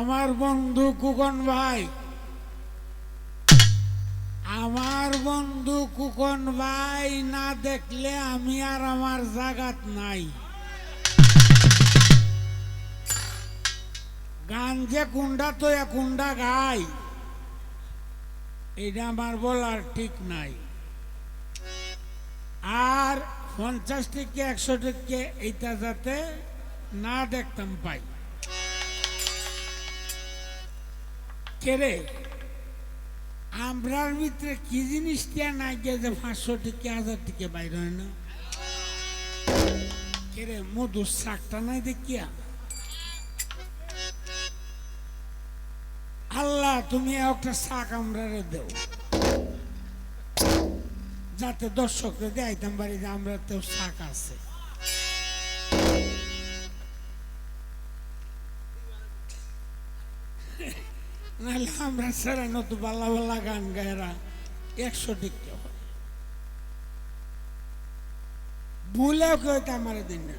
আমার বন্ধু কুকন ভাই। আমার বন্ধু কুকন ভাই না দেখলে আমি আর আমার জাগাত নাই। গান যে কুন্ডা তো কুন্ডা গাই এটা আমার বলার ঠিক নাই। আর পঞ্চাশ থেকে একশো থেকে এইটা যাতে না দেখতাম পাই। কেরে আমরার ভিতরে কি জিনিসটা নাই যে যে পাঁচশো থেকে হাজার থেকে বাইর হয় না? কেরে মধুর শাকটা নাই দেখিয়া? আল্লাহ, তুমি একটা শাক আমরারে দেও। যাতে দর্শকরা দেখাইতাম যে আমরা তো শাক আছে। নাহলে আমরা সেরা নতুন বাল্লা বাল্লা গান গায়রা একশো টিকতে হয়। ভুলেও কেউ তো আমার দিন না।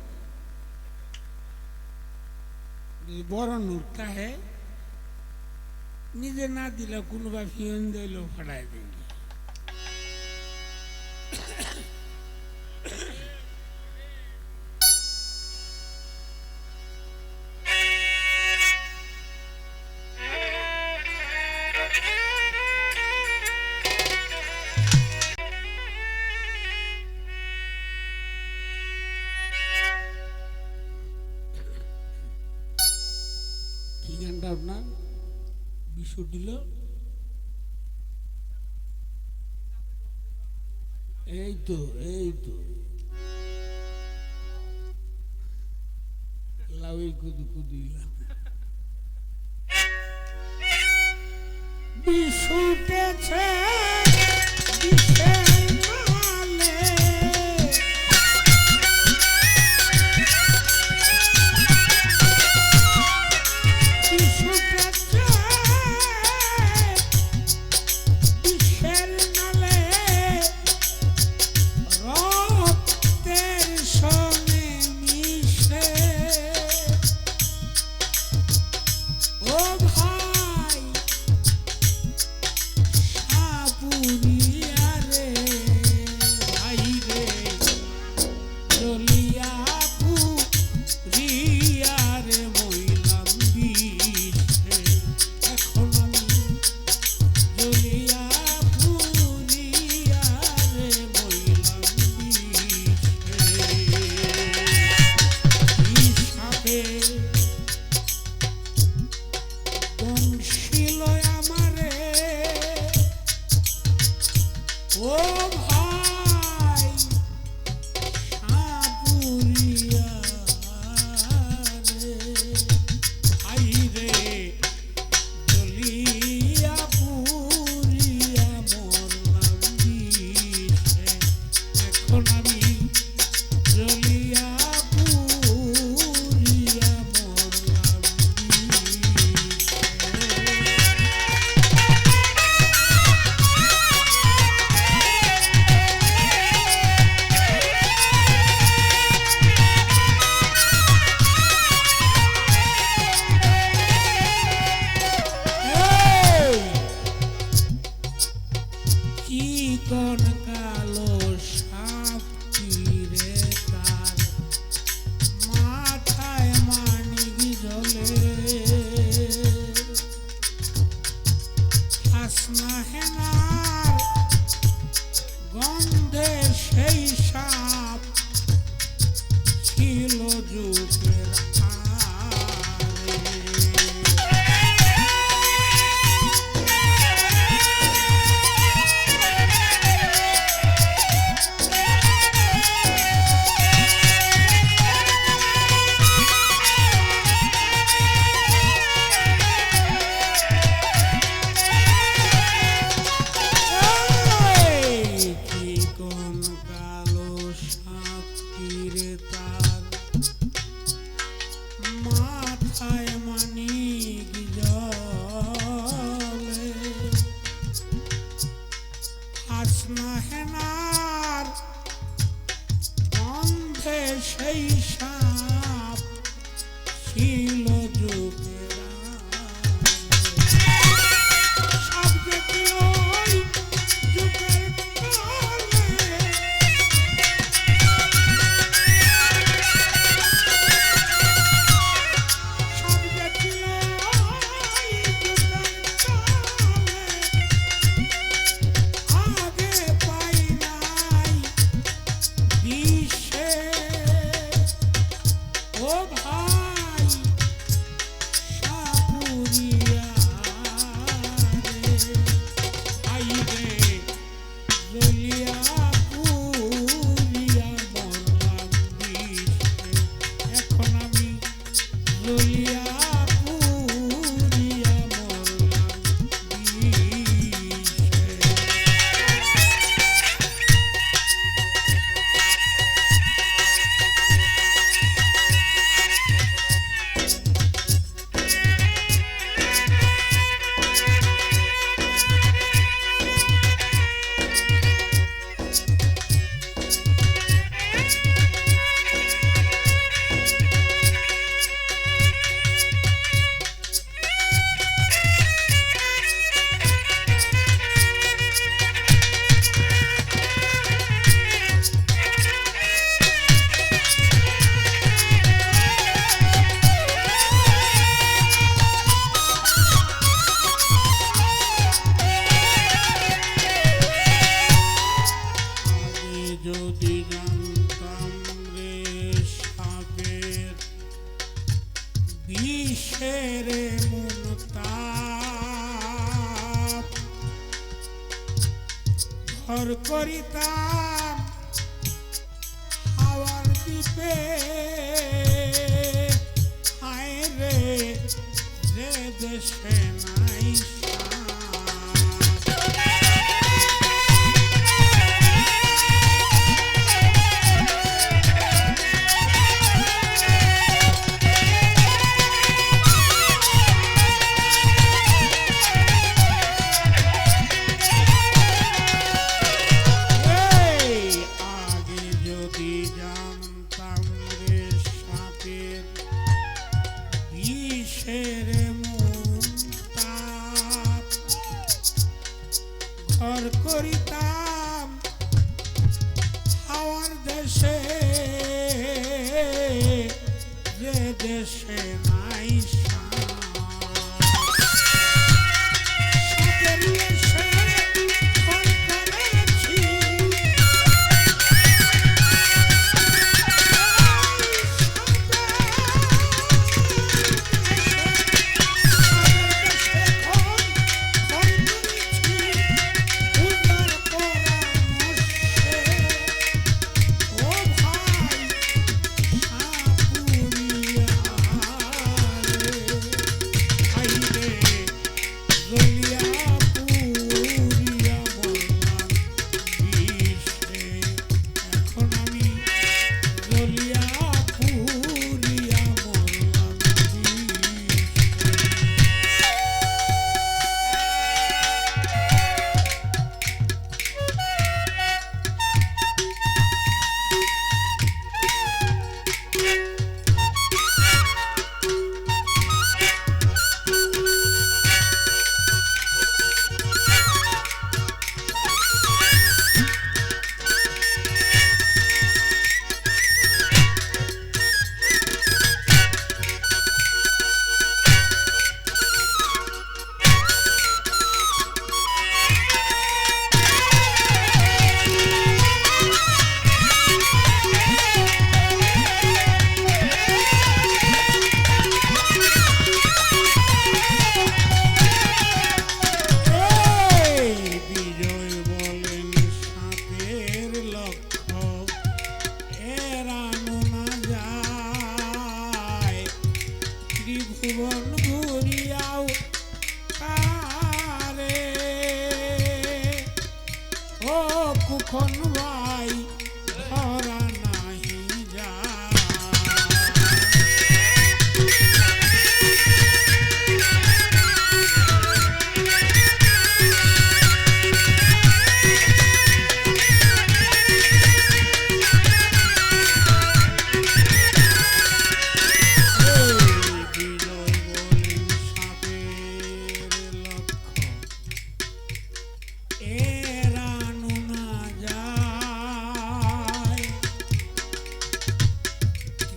বড় নূরটা হে, নিজে না দিলে কোনো বা ফিয়ন দিলেও ফাটাই দিন। দিল এই তো এই তো লাউই বিশুটেছে Clubhouse. যে দেশে দেশে যে দেশে নাই।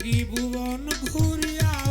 ত্রিভুবন ঘুরিয়া